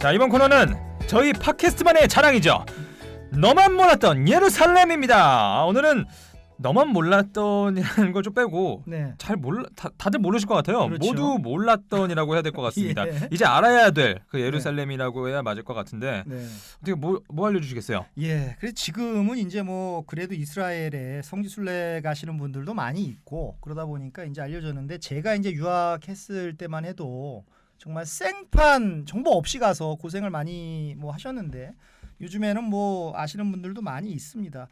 자 이번 코너는 저희 팟캐스트만의 자랑이죠. 너만 몰랐던 예루살렘입니다. 오늘은 너만 몰랐던이라는 걸 좀 빼고 네. 잘 몰라 다, 다들 모르실 것 같아요. 그렇죠. 모두 몰랐던이라고 해야 될 것 같습니다. 예. 이제 알아야 될 그 예루살렘이라고 해야 맞을 것 같은데 네. 어떻게 뭐, 뭐 알려주시겠어요? 예. 그래서 지금은 이제 뭐 그래도 이스라엘에 성지순례 가시는 분들도 많이 있고 그러다 보니까 이제 알려졌는데 제가 이제 유학했을 때만 해도 정말 생판 정보 없이 가서 고생을 많이 뭐 하셨는데 요즘에는 뭐 아시는 분들도 많이 있습니다.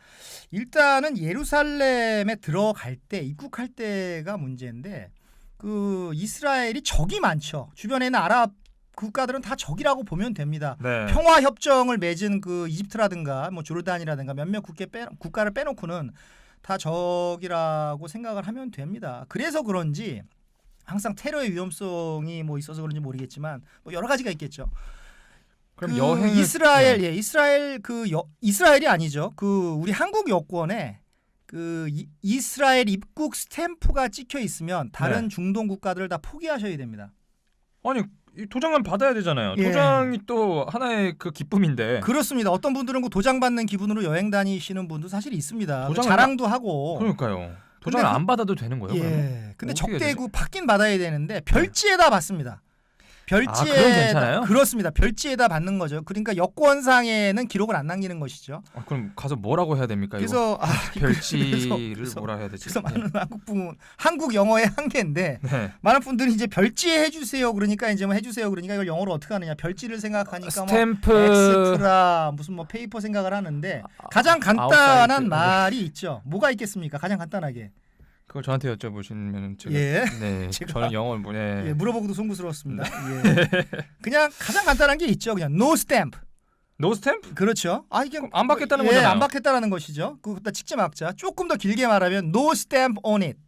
일단은 예루살렘에 들어갈 때 입국할 때가 문제인데 그 이스라엘이 적이 많죠. 주변에 있는 아랍 국가들은 다 적이라고 보면 됩니다. 네. 평화 협정을 맺은 그 이집트라든가 뭐 조르단이라든가 몇몇 국가 빼, 국가를 빼놓고는 다 적이라고 생각을 하면 됩니다. 그래서 그런지 항상 테러의 위험성이 뭐 있어서 그런지 모르겠지만 뭐 여러 가지가 있겠죠. 그럼 그 여행 이스라엘 예 이스라엘 그 여, 이스라엘이 아니죠. 그 우리 한국 여권에 그 이, 이스라엘 입국 스탬프가 찍혀 있으면 다른 네. 중동 국가들을 다 포기하셔야 됩니다. 아니 이 도장은 받아야 되잖아요. 예. 도장이 또 하나의 그 기쁨인데 그렇습니다. 어떤 분들은 그 도장 받는 기분으로 여행 다니시는 분도 사실 있습니다. 그 도장을 자랑도 하고. 그러니까요. 근데 그- 안 받아도 되는 거예요? 그러면? 예. 근데 어떻게 해야 적대구 받긴 받아야 되는데 별지에다 받습니다. 별지에 아, 그럼 괜찮아요? 그렇습니다. 별지에다 받는 거죠. 그러니까 여권상에는 기록을 안 남기는 것이죠. 아, 그럼 가서 뭐라고 해야 됩니까? 그래서 아, 별지를 그래서- 뭐라 해야 되지? 그래서 많은 한국 분 한국 영어의 한계인데 네. 많은 분들이 이제 별지에 해주세요. 그러니까 이제 뭐 해주세요. 그러니까 이걸 영어로 어떻게 하느냐? 별지를 생각하니까 뭐 스탬프 엑스트라 무슨 뭐 페이퍼 생각을 하는데 가장 간단한 아웃사이드. 말이 있죠. 뭐가 있겠습니까? 가장 간단하게. 그걸 저한테 여쭤보시면 제가 예. 네 제가- 저는 영어 문에 예, 물어보고도 송구스러웠습니다. 예. 그냥 가장 간단한 게 있죠. 그냥 no stamp. 노 스탬프? 그렇죠. 아 이게 그럼 안 받겠다는 예, 거잖아요. 안 받겠다라는 것이죠. 그다 찍지 막자. 조금 더 길게 말하면 no stamp on it.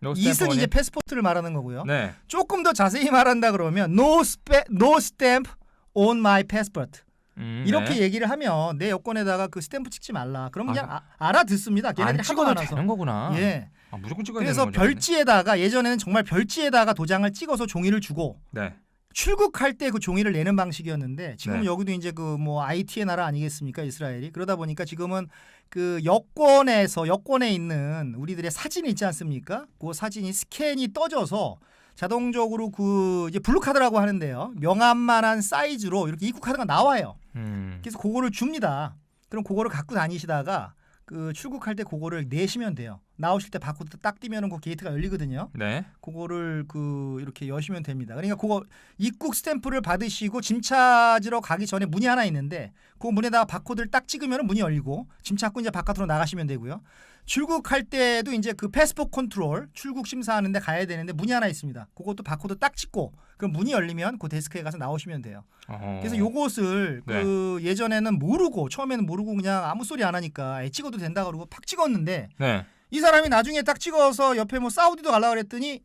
노 이는 스탬프 이제 패스포트를 말하는 거고요. 네. 조금 더 자세히 말한다 그러면 no spe, no stamp on my passport. 음, 이렇게 네. 얘기를 하면 내 여권에다가 그 스탬프 찍지 말라. 그럼 그냥 아, 아, 알아듣습니다. 안 걔네들이 하도 찍어도 안 와서. 되는 거구나. 예. 아, 무조건 찍어야 그래서 되는 거죠. 별지에다가 예전에는 정말 별지에다가 도장을 찍어서 종이를 주고 네. 출국할 때 그 종이를 내는 방식이었는데 지금 네. 여기도 이제 그 뭐 IT의 나라 아니겠습니까 이스라엘이 그러다 보니까 지금은 그 여권에서 여권에 있는 우리들의 사진이 있지 않습니까? 그 사진이 스캔이 떠져서 자동적으로 그 이제 블루카드라고 하는데요 명함만한 사이즈로 이렇게 입국 카드가 나와요. 음. 그래서 그거를 줍니다. 그럼 그거를 갖고 다니시다가 그 출국할 때 그거를 내시면 돼요. 나오실 때 바코드 딱 띄면은 그 게이트가 열리거든요. 네. 그거를 그 이렇게 여시면 됩니다. 그러니까 그거 입국 스탬프를 받으시고 짐 찾으러 가기 전에 문이 하나 있는데 그 문에다가 바코드를 딱 찍으면 문이 열리고 짐 찾고 이제 바깥으로 나가시면 되고요. 출국할 때도 이제 그 패스포 컨트롤 출국 심사하는데 가야 되는데 문이 하나 있습니다. 그것도 바코드 딱 찍고 그럼 문이 열리면 그 데스크에 가서 나오시면 돼요. 어. 그래서 요것을 네. 그 예전에는 모르고 처음에는 모르고 그냥 아무 소리 안 하니까 에, 찍어도 된다 그러고 팍 찍었는데 네. 이 사람이 나중에 딱 찍어서 옆에 뭐 사우디도 갈라 그랬더니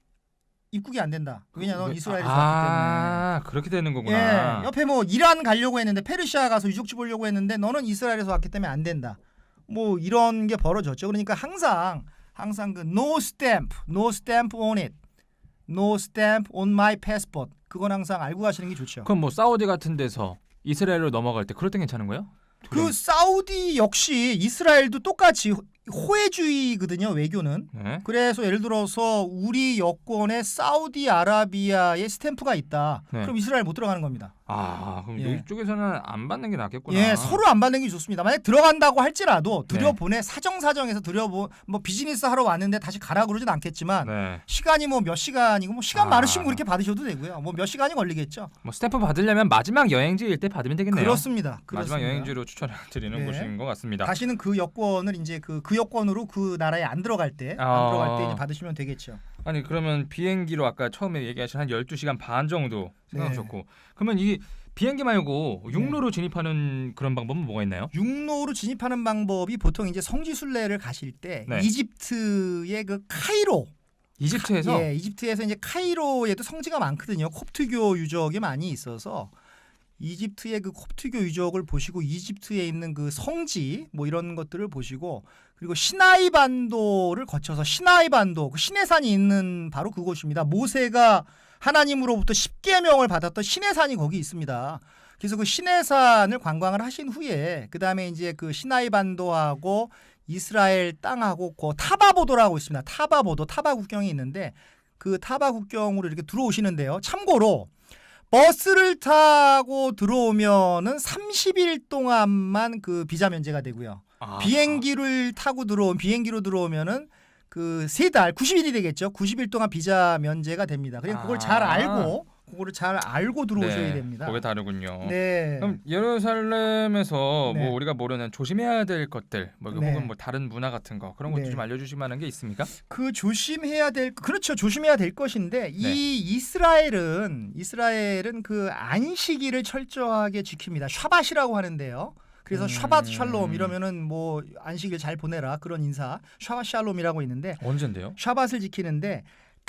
입국이 안 된다. 왜냐 넌 이스라엘에서 왔기 아, 그렇게 되는. 거구나. 예, 옆에 뭐 이란 가려고 했는데 페르시아 가서 유적지 보려고 했는데 너는 이스라엘에서 왔기 때문에 안 된다. 뭐 이런 게 벌어졌죠. 그러니까 항상 항상 그 no stamp, no stamp on it, no stamp on my passport. 그건 항상 알고 가시는 게 좋죠. 그럼 뭐 사우디 같은 데서 이스라엘로 넘어갈 때 그럴 땐 괜찮은 거예요? 그 사우디 역시 이스라엘도 똑같이 호혜주의거든요 외교는. 네. 그래서 예를 들어서 우리 여권에 사우디아라비아의 스탬프가 있다. 네. 그럼 이스라엘 못 들어가는 겁니다. 아, 그럼 예. 이쪽에서는 안 받는 게 낫겠구나. 예, 서로 안 받는 게 좋습니다. 만약 들어간다고 할지라도 들여보내 사정 사정에서 들여보 뭐 비즈니스 하러 왔는데 다시 가라 그러진 않겠지만 네. 시간이 뭐 몇 시간이고 뭐 시간 아. 많으시면 그렇게 받으셔도 되고요. 뭐 몇 시간이 걸리겠죠. 뭐 스탬프 받으려면 마지막 여행지일 때 받으면 되겠네요. 그렇습니다. 마지막 그렇습니다. 여행지로 추천해 드리는 네. 곳인 것 같습니다. 다시는 그 여권을 이제 그, 그 여권으로 그 나라에 안 들어갈 때, 안 아. 들어갈 때 이제 받으시면 되겠죠. 아니 그러면 비행기로 아까 처음에 얘기하신 한 12시간 반 정도 생각하셨고 네. 그러면 이 비행기 말고 육로로 진입하는 그런 방법은 뭐가 있나요? 육로로 진입하는 방법이 보통 이제 성지 순례를 가실 때 네. 이집트의 그 카이로 이집트에서 예, 이집트에서 이제 카이로에도 성지가 많거든요. 콥트교 유적이 많이 있어서 이집트의 그 콥트교 유적을 보시고 이집트에 있는 그 성지 뭐 이런 것들을 보시고 그리고 시나이 반도를 거쳐서 시나이 반도 그 시내산이 있는 바로 그곳입니다. 모세가 하나님으로부터 십계명을 받았던 시내산이 거기 있습니다. 그래서 그 시내산을 관광을 하신 후에 그 다음에 이제 그 시나이 반도하고 이스라엘 땅하고 그 타바보도라고 있습니다. 타바보도 타바 국경이 있는데 그 타바 국경으로 이렇게 들어오시는데요. 참고로 버스를 타고 들어오면은 30일 동안만 그 비자 면제가 되고요. 아. 비행기를 타고 들어온 비행기로 들어오면은 그 세 달 90일이 되겠죠. 90일 동안 비자 면제가 됩니다. 그러니까 그걸 잘 아. 알고 그거를 잘 알고 들어오셔야 네, 됩니다. 그게 다르군요. 네. 그럼 예루살렘에서 네. 뭐 우리가 모르는 조심해야 될 것들, 뭐 네. 혹은 뭐 다른 문화 같은 거 그런 것도 네. 좀 알려주실 만한 게 있습니까? 그 조심해야 될 그렇죠 조심해야 될 것인데 네. 이 이스라엘은 이스라엘은 그 안식일을 철저하게 지킵니다 샤밧이라고 하는데요 그래서 음. 샤밧 샬롬 이러면은 뭐 안식일 잘 보내라 그런 인사 샤밧 샬롬이라고 있는데 언젠데요? 샤밧을 지키는데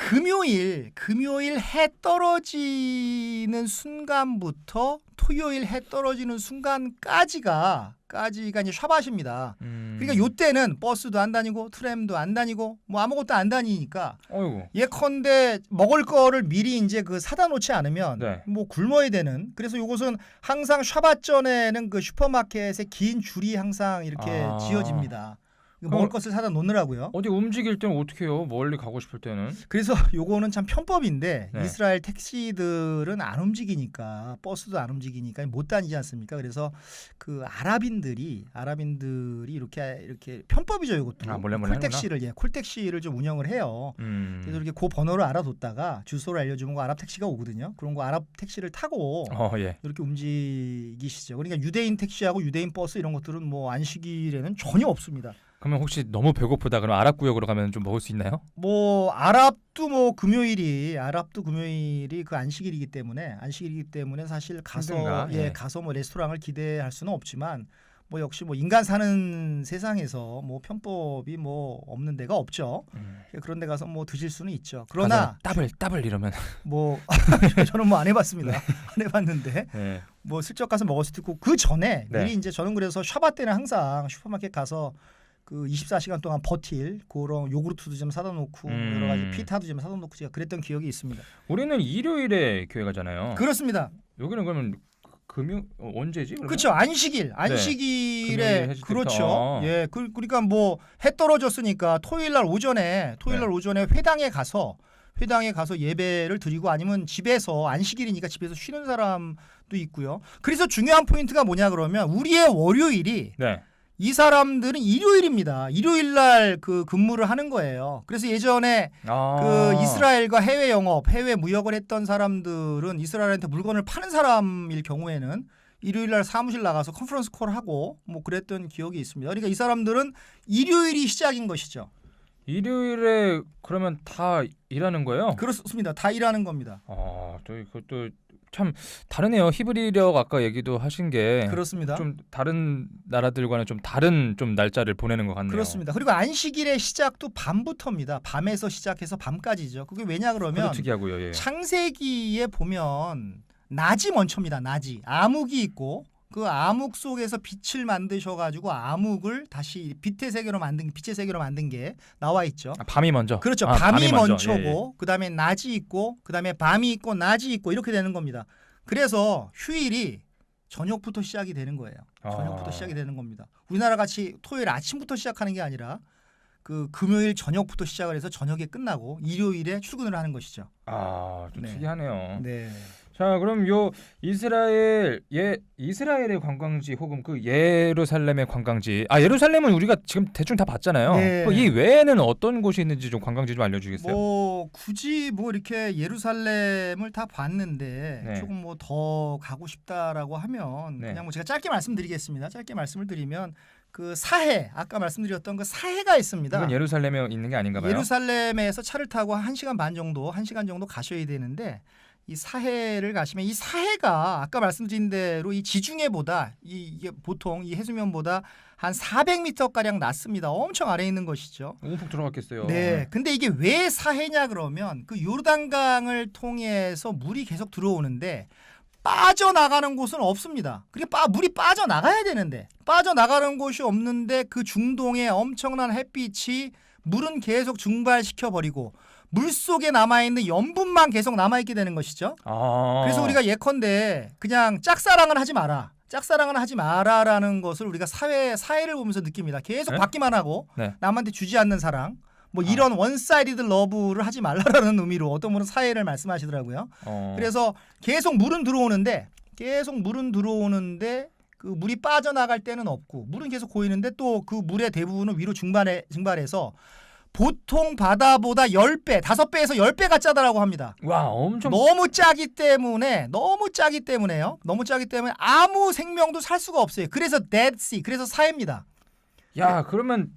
금요일 금요일 해 떨어지는 순간부터 토요일 해 떨어지는 순간까지가 까지가 이제 샤밧입니다. 음. 그러니까 요때는 버스도 안 다니고 트램도 안 다니고 뭐 아무것도 안 다니니까 어이구. 예컨대 먹을 거를 미리 이제 그 사다 놓지 않으면 네. 뭐 굶어야 되는 그래서 요것은 항상 샤밧 전에는 그 슈퍼마켓에 긴 줄이 항상 이렇게 아. 지어집니다. 그 먹을 어. 것을 사다 놓느라고요. 어디 움직일 때는 어떻게 해요? 멀리 가고 싶을 때는? 그래서 요거는 참 편법인데 네. 이스라엘 택시들은 안 움직이니까 버스도 안 움직이니까 못 다니지 않습니까? 그래서 그 아랍인들이 아랍인들이 이렇게 이렇게 편법이죠, 이것도. 아, 몰래 몰래 콜택시를 예, 콜택시를 좀 운영을 해요. 음. 그래서 이렇게 그 번호를 알아뒀다가 주소를 알려 주면 그 아랍 택시가 오거든요. 그런 거 아랍 택시를 타고 어 예. 이렇게 움직이시죠. 그러니까 유대인 택시하고 유대인 버스 이런 것들은 뭐 안식일에는 전혀 없습니다. 그러면 혹시 너무 배고프다 그러면 아랍 구역으로 가면 좀 먹을 수 있나요? 뭐 아랍도 뭐 금요일이 아랍도 금요일이 그 안식일이기 때문에 안식일이기 때문에 사실 가서 힘든가? 예, 예. 가서 뭐 레스토랑을 기대할 수는 없지만 뭐 역시 뭐 인간 사는 세상에서 뭐 편법이 뭐 없는 데가 없죠. 그런 데 가서 뭐 드실 수는 있죠. 그러나 가서 따블 따블 이러면. 뭐 저는 뭐 안 해봤습니다. 안 해봤는데 네. 뭐 슬쩍 가서 먹을 수도 있고 그 전에 네. 미리 이제 저는 그래서 샤바 때는 항상 슈퍼마켓 가서 그 24시간 동안 버틸 그런 요구르트도 좀 사다 놓고 음. 여러 가지 피타도 좀 사다 놓고 제가 그랬던 기억이 있습니다. 우리는 일요일에 교회 가잖아요. 그렇습니다. 여기는 그러면 금요 어, 언제지? 그러면? 그렇죠. 안식일. 금요일에 안식일에 해질 그렇죠. 어. 예. 그, 그러니까 뭐 해 떨어졌으니까 토요일 날 오전에 토요일 네. 날 오전에 회당에 가서 회당에 가서 예배를 드리고 아니면 집에서 안식일이니까 집에서 쉬는 사람도 있고요. 그래서 중요한 포인트가 뭐냐 그러면 우리의 월요일이 네. 이 사람들은 일요일입니다. 일요일 날 그 근무를 하는 거예요. 그래서 예전에 아. 그 이스라엘과 해외 영업, 해외 무역을 했던 사람들은 이스라엘한테 물건을 파는 사람일 경우에는 일요일 날 사무실 나가서 컨퍼런스 콜 하고 뭐 그랬던 기억이 있습니다. 그러니까 이 사람들은 일요일이 시작인 것이죠. 일요일에 그러면 다 일하는 거예요? 그렇습니다. 다 일하는 겁니다. 아, 또 그것도 참 다르네요. 히브리력 아까 얘기도 하신 게좀 그렇습니다. 다른 나라들과는 좀 다른 좀 날짜를 보내는 것 같네요. 그렇습니다. 그리고 안식일의 시작도 밤부터입니다. 밤에서 시작해서 밤까지죠. 그게 왜냐 그러면 특이하고요. 예. 창세기에 보면 낮이 먼저입니다. 낮이 암흑이 있고 그 암흑 속에서 빛을 만드셔 가지고 암흑을 다시 빛의 세계로 만든 빛의 세계로 만든 게 나와 있죠. 아, 밤이 먼저. 그렇죠. 아, 밤이, 먼저. 먼저고 예, 예. 그다음에 낮이 있고 그다음에 밤이 있고 낮이 있고 이렇게 되는 겁니다. 그래서 휴일이 저녁부터 시작이 되는 거예요. 저녁부터 아. 시작이 되는 겁니다. 우리나라 같이 토요일 아침부터 시작하는 게 아니라 그 금요일 저녁부터 시작을 해서 저녁에 끝나고 일요일에 출근을 하는 것이죠. 아, 좀 네. 특이하네요. 네. 자, 그럼 요 이스라엘 예 이스라엘의 관광지 혹은 그 예루살렘의 관광지. 아, 예루살렘은 우리가 지금 대충 다 봤잖아요. 네. 그이 외에는 어떤 곳이 있는지 좀 관광지 좀 알려 주겠어요? 뭐 굳이 뭐 이렇게 예루살렘을 다 봤는데 네. 조금 뭐 더 가고 싶다라고 하면 네. 그냥 뭐 제가 짧게 말씀드리겠습니다. 짧게 말씀을 드리면 그 사해 아까 말씀드렸던 그 사해가 있습니다. 이건 예루살렘에 있는 게 아닌가 봐요. 예루살렘에서 차를 타고 한 시간 반 정도, 한 시간 정도 가셔야 되는데 이 사해를 가시면 이 사해가 아까 말씀드린 대로 이 지중해보다 이, 이게 보통 이 해수면보다 한 400m 가량 낮습니다. 엄청 아래에 있는 것이죠. 움푹 들어갔겠어요. 네. 근데 이게 왜 사해냐 그러면 그 요르단강을 통해서 물이 계속 들어오는데 빠져나가는 곳은 없습니다. 그게 빠 물이 빠져나가야 되는데 빠져나가는 곳이 없는데 그 중동에 엄청난 햇빛이 물은 계속 증발시켜 버리고 물 속에 남아 있는 염분만 계속 남아 있게 되는 것이죠. 아. 그래서 우리가 예컨대 그냥 짝사랑을 하지 마라. 짝사랑을 하지 마라라는 것을 우리가 사회 사회를 보면서 느낍니다. 계속 네? 받기만 하고 네. 남한테 주지 않는 사랑. 뭐 아. 이런 원사이디드 러브를 하지 말라라는 의미로 어떤 분은 사회를 말씀하시더라고요. 어. 그래서 계속 물은 들어오는데 계속 물은 들어오는데 그 물이 빠져나갈 때는 없고 물은 계속 고이는데 또 그 물의 대부분은 위로 증발해 증발해서 보통 바다보다 10배, 5배에서 10배가 짜다라고 합니다. 와 엄청 너무 짜기 때문에 너무 짜기 때문에요. 너무 짜기 때문에 아무 생명도 살 수가 없어요. 그래서 dead sea, 그래서 사해입니다. 야 그러면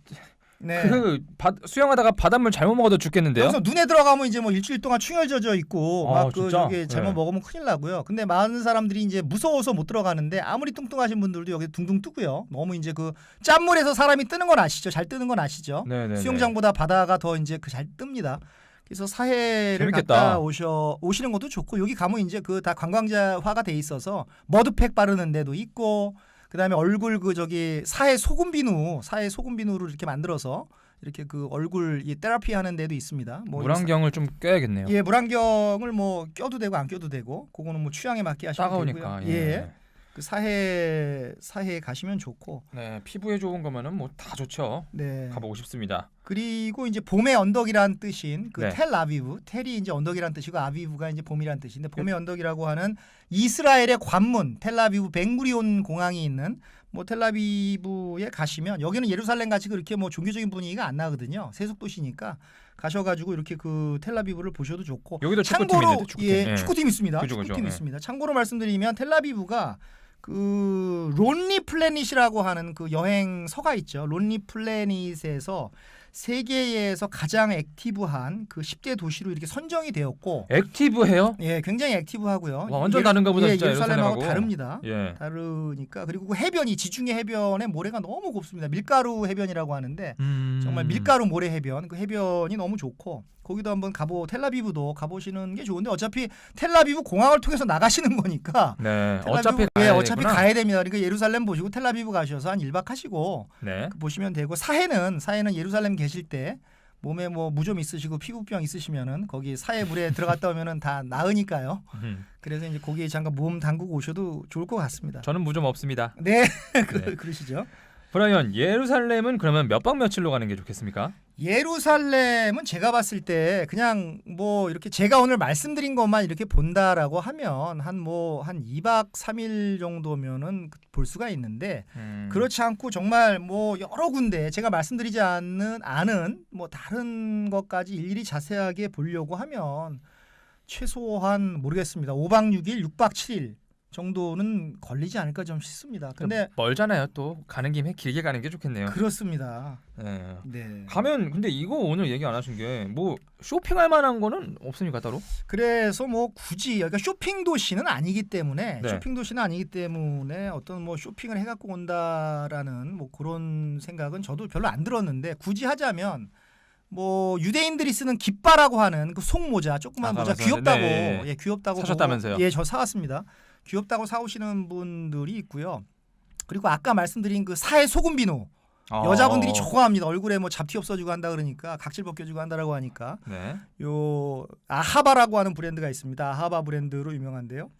네. 그 바, 수영하다가 바닷물 잘못 먹어도 죽겠는데요? 그래서 눈에 들어가면 이제 뭐 일주일 동안 충혈 젖어 있고 아, 막그 진짜? 저기 잘못 네. 먹으면 큰일 나고요. 근데 많은 사람들이 이제 무서워서 못 들어가는데 아무리 뚱뚱하신 분들도 여기 둥둥 뜨고요. 너무 이제 그 짠물에서 사람이 뜨는 건 아시죠? 잘 뜨는 건 아시죠? 네네. 수영장보다 바다가 더 이제 그 잘 뜹니다. 그래서 사해를 재밌겠다. 갔다 오셔 오시는 것도 좋고 여기 가면 이제 그 다 관광자화가 돼 있어서 머드팩 바르는 데도 있고 그다음에 얼굴 그 저기 사해 소금 비누 사해 소금 비누를 이렇게 만들어서 이렇게 그 얼굴 이 테라피 하는 데도 있습니다. 뭐 물안경을 좀 껴야겠네요. 예, 물안경을 뭐 껴도 되고 안 껴도 되고 그거는 뭐 취향에 맞게 하시면 따가우니까. 되고요. 예. 예. 그 사해 사해에 가시면 좋고. 네 피부에 좋은 거면은 뭐 다 좋죠. 네. 가보고 싶습니다. 그리고 이제 봄의 언덕이란 뜻인 그 네. 텔아비브, 텔이 이제 언덕이란 뜻이고 아비브가 이제 봄이란 뜻인데 봄의 언덕이라고 하는 이스라엘의 관문 텔아비브 벵구리온 공항이 있는 뭐 텔아비브에 가시면 여기는 예루살렘 같이 그렇게 뭐 종교적인 분위기가 안 나거든요. 세속 도시니까 가셔가지고 이렇게 그 텔아비브를 보셔도 좋고 여기도 축구팀 참고로 있는데 축구팀. 예, 예. 축구팀 있습니다. 그죠, 그죠. 축구팀 예. 있습니다. 참고로 말씀드리면 텔라비브가 그 론리 플래닛이라고 하는 그 여행서가 있죠. 론리 플래닛에서 세계에서 가장 액티브한 그 10대 도시로 이렇게 선정이 되었고 액티브해요? 예, 굉장히 액티브하고요. 와, 완전 다른가 보다, 예, 진짜 예루살렘하고 예루살렘하고. 다릅니다. 예. 다르니까 그리고 그 해변이 지중해 해변의 모래가 너무 곱습니다. 밀가루 해변이라고 하는데 음... 정말 밀가루 모래 해변 그 해변이 너무 좋고 거기도 한번 가보 텔라비브도 가보시는 게 좋은데 어차피 텔라비브 공항을 통해서 나가시는 거니까 네. 텔라비브- 어차피 예, 가야 어차피 되구나. 가야 됩니다. 그러니까 예루살렘 보시고 텔라비브 가셔서 한 1박 하시고 네. 그 보시면 되고 사해는 사해는 예루살렘 계실 때 몸에 뭐 무좀 있으시고 피부병 있으시면은 거기 사해 물에 들어갔다 오면은 다 나으니까요. 음. 그래서 이제 거기에 잠깐 몸 담그고 오셔도 좋을 것 같습니다. 저는 무좀 없습니다. 네, 그, 네. 그러시죠. 브라이언 예루살렘은 그러면 몇 박 며칠로 가는 게 좋겠습니까? 예루살렘은 제가 봤을 때 그냥 뭐 이렇게 제가 오늘 말씀드린 것만 이렇게 본다라고 하면 한 뭐한 2박 3일 정도면은 볼 수가 있는데 음. 그렇지 않고 정말 뭐 여러 군데 제가 말씀드리지 않는 아는 뭐 다른 것까지 일일이 자세하게 보려고 하면 최소한 모르겠습니다. 5박 6일, 6박 7일 정도는 걸리지 않을까 좀 싶습니다. 근데 멀잖아요. 또 가는 김에 길게 가는 게 좋겠네요. 그렇습니다. 네. 네. 가면 근데 이거 오늘 얘기 안 하신 게 뭐 쇼핑할 만한 거는 없습니까 따로? 그래서 뭐 굳이 여기가 쇼핑 도시는 아니기 때문에 네. 쇼핑 도시는 아니기 때문에 어떤 뭐 쇼핑을 해 갖고 온다라는 뭐 그런 생각은 저도 별로 안 들었는데 굳이 하자면 뭐 유대인들이 쓰는 깃바라고 하는 그 속모자 조그만 아, 모자. 귀엽다고 네. 예 귀엽다고 사셨다면서요? 예, 저 사왔습니다. 귀엽다고 사오시는 분들이 있고요. 그리고 아까 말씀드린 그 사해 소금 비누 어. 여자분들이 좋아합니다. 얼굴에 뭐 잡티 없어지고 한다 그러니까 각질 벗겨지고 한다라고 하니까 네. 요 아하바라고 하는 브랜드가 있습니다. 아하바 브랜드로 유명한데요.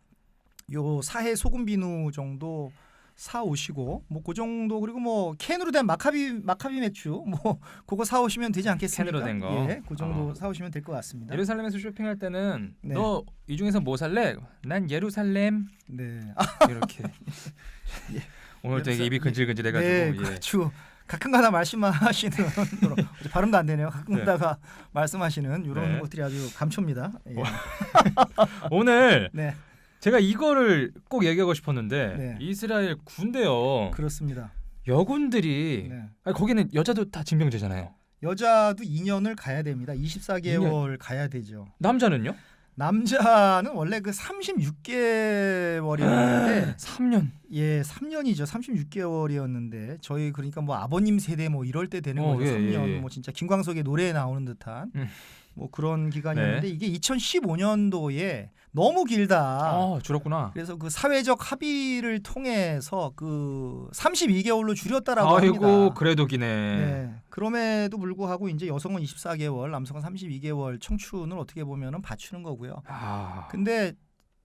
요 사해 소금 비누 정도 사 오시고 뭐 그 정도 그리고 뭐 캔으로 된 마카비 마카비 맥주 뭐 그거 사 오시면 되지 않겠습니까? 캔으로 된 거. 예, 그 정도 어. 사 오시면 될 것 같습니다. 예루살렘에서 쇼핑할 때는 네. 너 이 중에서 뭐 살래? 난 예루살렘 네. 아, 이렇게 예. 오늘 되게 입이 근질근질해가지고 네, 예. 그렇죠. 가끔가다 말씀하시는 발음도 안 되네요. 가끔가다가 말씀하시는 이런 네. 것들이 아주 감초입니다. 예. 와. 오늘 네, 제가 이거를 꼭 얘기하고 싶었는데 네. 이스라엘 군대요 그렇습니다. 여군들이 네. 아니, 거기는 여자도 다 징병제잖아요. 여자도 2년을 가야 됩니다. 24개월 가야 되죠. 남자는요? 남자는 원래 그 36개월이었는데 3년. 예, 3년이죠. 36개월이었는데 저희 그러니까 뭐 아버님 세대 뭐 이럴 때 되는 어, 거죠. 예, 3년 예, 예. 뭐 진짜 김광석의 노래에 나오는 듯한 음. 뭐 그런 기간이었는데 네. 이게 2015년도에 너무 길다. 아, 줄었구나. 그래서 그 사회적 합의를 통해서 그 32개월로 줄였다라고 아이고, 합니다. 그래도 기네. 네. 그럼에도 불구하고 이제 여성은 24개월, 남성은 32개월 청춘을 어떻게 보면은 받추는 거고요. 아. 근데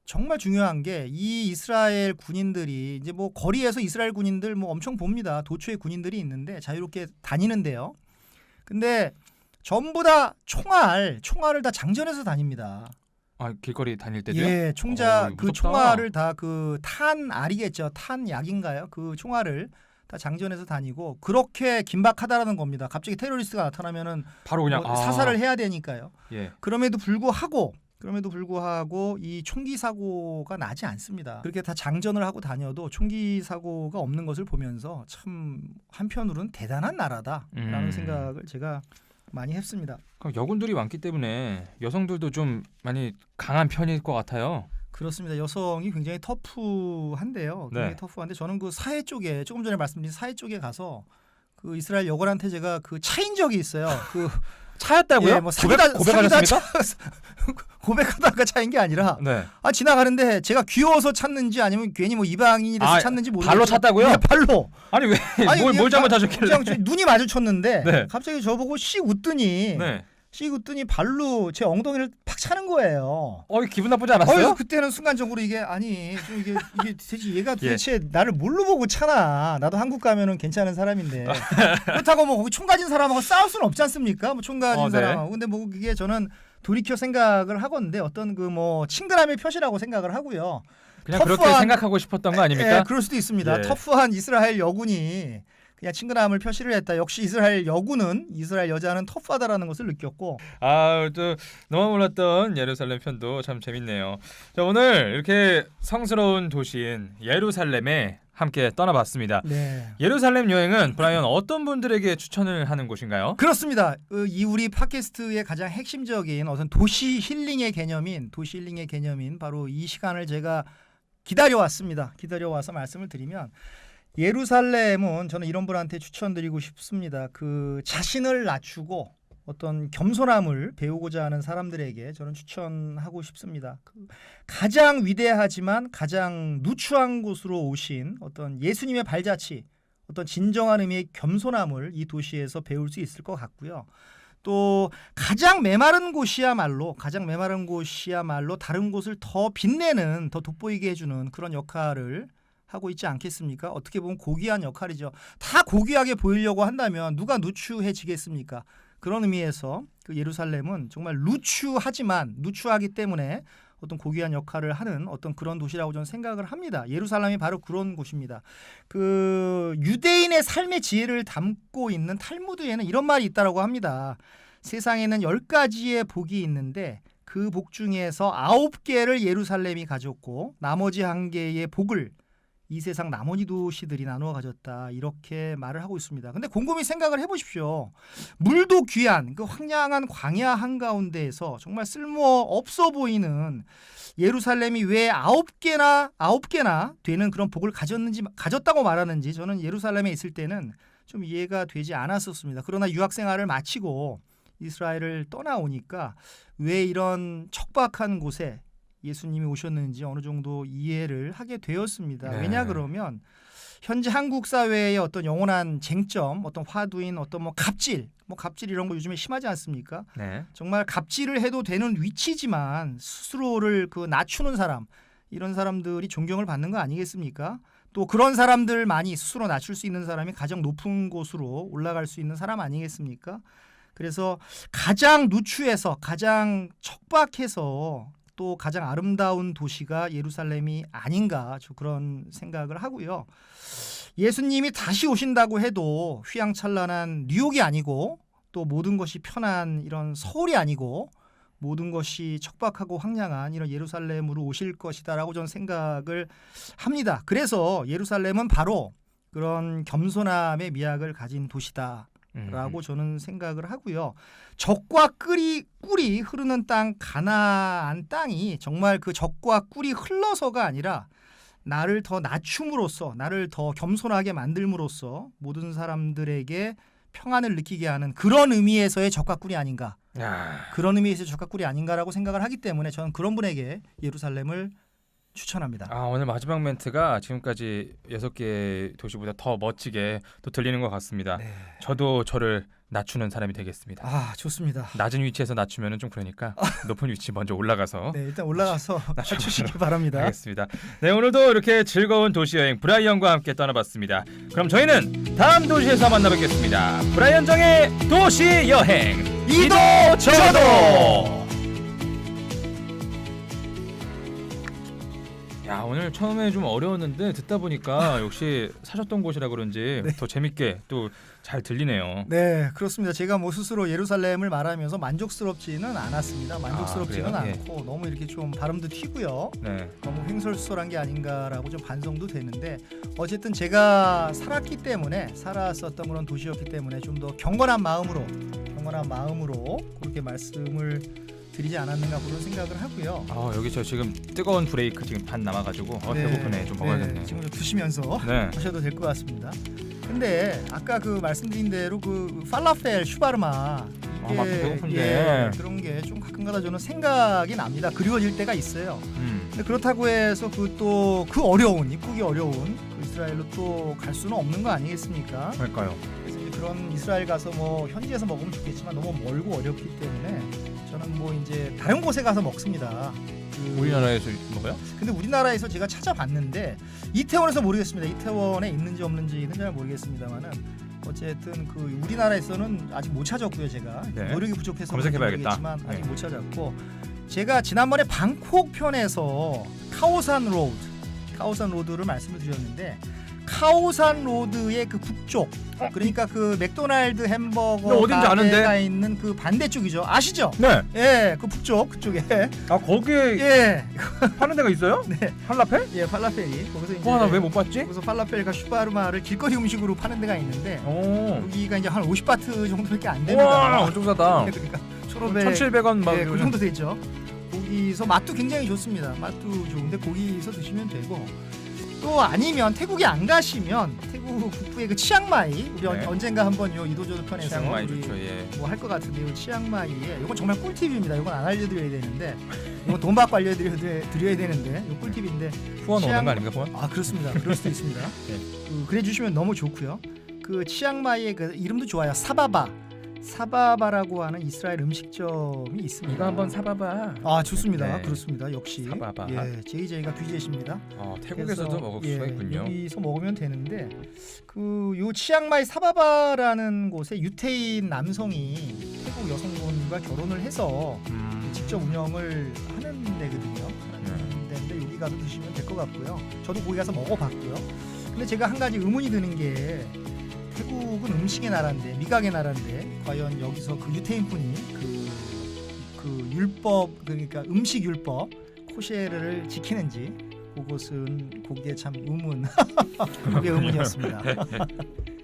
정말 중요한 게 이 이스라엘 군인들이 이제 뭐 거리에서 이스라엘 군인들 뭐 엄청 봅니다. 도초의 군인들이 있는데 자유롭게 다니는데요. 근데 전부 다 총알, 총알을 다 장전해서 다닙니다. 아, 길거리 다닐 때도요? 예, 총자 어, 그 무섭다. 총알을 다 그 탄 알이겠죠. 탄 약인가요? 그 총알을 다 장전해서 다니고 그렇게 긴박하다라는 겁니다. 갑자기 테러리스트가 나타나면은 바로 그냥 뭐 아. 사살을 해야 되니까요. 예. 그럼에도 불구하고 그럼에도 불구하고 이 총기 사고가 나지 않습니다. 그렇게 다 장전을 하고 다녀도 총기 사고가 없는 것을 보면서 참 한편으로는 대단한 나라다라는 음. 생각을 제가 많이 했습니다. 그럼 여군들이 많기 때문에 여성들도 좀 많이 강한 편일 것 같아요. 그렇습니다. 여성이 굉장히 터프한데요. 굉장히 네. 터프한데 저는 그 사해 쪽에 조금 전에 말씀드린 사해 쪽에 가서 그 이스라엘 여관한테 제가 그 차인 적이 있어요. 그 차였다고요? 예, 뭐 고백, 사귀다- 고백하셨습니까? 고백하다가 차인 게 아니라 네. 아 지나가는데 제가 귀여워서 찾는지 아니면 괜히 뭐 이방인이 돼서 아, 찾는지 모르겠 발로 찼다고요? 네, 발로. 아니 왜 아니, 뭘, 뭘 바- 잘못하셨길래? 그냥 저 눈이 마주쳤는데 네. 갑자기 저보고 씩 웃더니 네. 씩 웃더니 발로 제 엉덩이를 팍 차는 거예요. 어, 기분 나쁘지 않았어요? 어휴, 그때는 순간적으로 이게 아니 좀 이게 이게 대체 얘가 예. 도대체 나를 뭘로 보고 차나 나도 한국 가면은 괜찮은 사람인데 그렇다고 뭐 거기 총 가진 사람하고 싸울 수는 없지 않습니까 뭐 총 가진 어, 네. 사람하고 근데 뭐 그게 저는 돌이켜 생각을 하건데 어떤 그 뭐 친근함의 표시라고 생각을 하고요 그냥 그렇게 터프한- 생각하고 싶었던 거 아닙니까? 예, 그럴 수도 있습니다 예. 터프한 이스라엘 여군이 그냥 친근함을 표시를 했다 역시 이스라엘 여군은 이스라엘 여자는 터프하다라는 것을 느꼈고 아, 또 너만 몰랐던 예루살렘 편도 참 재밌네요. 자, 오늘 이렇게 성스러운 도시인 예루살렘에 함께 떠나봤습니다. 네 예루살렘 여행은 브라이언 어떤 분들에게 추천을 하는 곳인가요? 그렇습니다. 그이 우리 팟캐스트의 가장 핵심적인 어떤 도시 힐링의 개념인 도시 힐링의 개념인 바로 이 시간을 제가 기다려왔습니다. 기다려와서 말씀을 드리면 예루살렘은 저는 이런 분한테 추천드리고 싶습니다. 그 자신을 낮추고 어떤 겸손함을 배우고자 하는 사람들에게 저는 추천하고 싶습니다. 그 가장 위대하지만 가장 누추한 곳으로 오신 어떤 예수님의 발자취, 어떤 진정한 의미의 겸손함을 이 도시에서 배울 수 있을 것 같고요. 또 가장 메마른 곳이야말로 가장 메마른 곳이야말로 다른 곳을 더 빛내는 더 돋보이게 해주는 그런 역할을 하고 있지 않겠습니까? 어떻게 보면 고귀한 역할이죠. 다 고귀하게 보이려고 한다면 누가 누추해지겠습니까? 그런 의미에서 그 예루살렘은 정말 누추하지만 누추하기 때문에 어떤 고귀한 역할을 하는 어떤 그런 도시라고 저는 생각을 합니다. 예루살렘이 바로 그런 곳입니다. 그 유대인의 삶의 지혜를 담고 있는 탈무드에는 이런 말이 있다라고 합니다. 세상에는 열 가지의 복이 있는데 그 복 중에서 아홉 개를 예루살렘이 가졌고 나머지 한 개의 복을 이 세상 나머지 도시들이 나누어 가졌다 이렇게 말을 하고 있습니다. 근데 곰곰이 생각을 해보십시오. 물도 귀한 그 황량한 광야 한 가운데에서 정말 쓸모 없어 보이는 예루살렘이 왜 아홉 개나 아홉 개나 되는 그런 복을 가졌는지 가졌다고 말하는지 저는 예루살렘에 있을 때는 좀 이해가 되지 않았었습니다. 그러나 유학 생활을 마치고 이스라엘을 떠나오니까 왜 이런 척박한 곳에 예수님이 오셨는지 어느 정도 이해를 하게 되었습니다. 네. 왜냐 그러면 현재 한국 사회의 어떤 영원한 쟁점, 어떤 화두인 어떤 뭐 갑질, 뭐 갑질 이런 거 요즘에 심하지 않습니까? 네. 정말 갑질을 해도 되는 위치지만 스스로를 그 낮추는 사람 이런 사람들이 존경을 받는 거 아니겠습니까? 또 그런 사람들만이 스스로 낮출 수 있는 사람이 가장 높은 곳으로 올라갈 수 있는 사람 아니겠습니까? 그래서 가장 누추해서 가장 척박해서 또 가장 아름다운 도시가 예루살렘이 아닌가 저 그런 생각을 하고요. 예수님이 다시 오신다고 해도 휘황찬란한 뉴욕이 아니고 또 모든 것이 편한 이런 서울이 아니고 모든 것이 척박하고 황량한 이런 예루살렘으로 오실 것이다라고 저는 생각을 합니다. 그래서 예루살렘은 바로 그런 겸손함의 미학을 가진 도시다. 음. 라고 저는 생각을 하고요. 적과 꿀이 꿀이 흐르는 땅 가나안 땅이 정말 그 적과 꿀이 흘러서가 아니라 나를 더 낮춤으로써 나를 더 겸손하게 만들므로써 모든 사람들에게 평안을 느끼게 하는 그런 의미에서의 적각꾼이 아닌가 야. 그런 의미에서 의 적각꾼이 아닌가라고 생각을 하기 때문에 저는 그런 분에게 예루살렘을 추천합니다. 아 오늘 마지막 멘트가 지금까지 여섯 개 도시보다 더 멋지게 또 들리는 것 같습니다. 네. 저도 저를 낮추는 사람이 되겠습니다. 아 좋습니다. 낮은 위치에서 낮추면은 좀 그러니까 높은 위치 먼저 올라가서 네 일단 올라가서 낮추시기 바랍니다. 하겠습니다. 네 오늘도 이렇게 즐거운 도시 여행 브라이언과 함께 떠나봤습니다. 그럼 저희는 다음 도시에서 만나 뵙겠습니다. 브라이언 정의 도시 여행 이도 저도. 야 오늘 처음에 좀 어려웠는데 듣다 보니까 역시 사셨던 곳이라 그런지 더 재밌게 또 잘 들리네요. 네 그렇습니다. 제가 뭐 스스로 예루살렘을 말하면서 만족스럽지는 않았습니다. 만족스럽지는 아, 그래요? 않고 너무 이렇게 좀 발음도 튀고요. 네. 너무 횡설수설한 게 아닌가라고 좀 반성도 되는데 어쨌든 제가 살았기 때문에 살았었던 그런 도시였기 때문에 좀 더 경건한 마음으로 경건한 마음으로 그렇게 말씀을 드리지 않았는가 그런 생각을 하고요. 아 여기 저 지금 뜨거운 브레이크 지금 반 남아가지고 어, 네, 배고프네 좀 먹어야겠네요. 네, 지금 좀 드시면서 네. 하셔도 될 것 같습니다. 근데 아까 그 말씀드린 대로 그 팔라펠 슈바르마 이게 아, 맞다, 배고픈데. 예, 그런 게 좀 가끔가다 저는 생각이 납니다. 그리워질 때가 있어요. 음. 근데 그렇다고 해서 그 또 그 어려운 입국이 어려운 그 이스라엘로 또 갈 수는 없는 거 아니겠습니까? 그러니까요. 그래서 이제 그런 이스라엘 가서 뭐 현지에서 먹으면 좋겠지만 너무 멀고 어렵기 때문에 저는 뭐 이제 다른 곳에 가서 먹습니다. 그 우리나라에서 먹어요? 근데 우리나라에서 제가 찾아봤는데 이태원에서 모르겠습니다. 이태원에 있는지 없는지는 잘 모르겠습니다만은 어쨌든 그 우리나라에서는 아직 못 찾았고요. 제가 네. 노력이 부족해서 검색해봐야겠다. 모르겠지만 아직 네. 못 찾았고 제가 지난번에 방콕 편에서 카오산 로드, 카오산 로드를 말씀을 드렸는데 카오산 로드의 그 북쪽 그러니까 그 맥도날드 햄버거 어? 네, 어딘지 아는데? 가게가 있는 그 반대쪽이죠. 아시죠? 네. 예, 그 북쪽 그쪽에 아 거기에 예, 파는 데가 있어요? 네. 팔라페? 예, 팔라펠이 거기서 이제 와나 왜 못 봤지? 거기서 팔라펠과 슈바르마를 길거리 음식으로 파는 데가 있는데 오. 여기가 이제 한 50바트 정도밖에 안 됩니다. 와 엄청 싸다. 그러니까 초록에 1,700원 막 예, 그. 정도 되죠. 거기서 맛도 굉장히 좋습니다. 맛도 좋은데 거기서 드시면 되고 또 아니면 태국에 안 가시면 태국 북부의 그 치앙마이 우리 네. 언젠가 한번 요 이도저도 편에서 치앙마이 우리 좋죠. 예. 뭐 할 것 같은데 요. 치앙마이에 이건 정말 꿀팁입니다. 이건 안 알려드려야 되는데 이건 돈 받고 알려드려야 돼- 드려야 되는데 이 꿀팁인데 후원 오는 거 아닙니까 후원? 아 그렇습니다. 그럴 수도 있습니다. 그, 그래 주시면 너무 좋고요. 그 치앙마이의 그 이름도 좋아요. 사바바. 사바바라고 하는 이스라엘 음식점이 있습니다. 이거 한번 사봐봐. 아 좋습니다. 네. 그렇습니다. 역시 사바바. 예, JJ가 뒤제십니다. 어, 태국에서도 그래서, 먹을 예, 수가 있군요. 여기서 먹으면 되는데 그 요 치앙마이 사바바라는 곳에 유태인 남성이 태국 여성분과 결혼을 해서 음. 직접 운영을 하는 데거든요. 하는 데인데 여기 가서 드시면 될 것 같고요. 저도 거기 가서 먹어봤고요. 근데 제가 한 가지 의문이 드는 게 태국은 음식의 나라인데 미각의 나라인데 과연 여기서 그 유태인분이 그, 그 율법 그러니까 음식 율법 코셰르를 지키는지 그것은 거기에 참 의문 그게 의문이었습니다.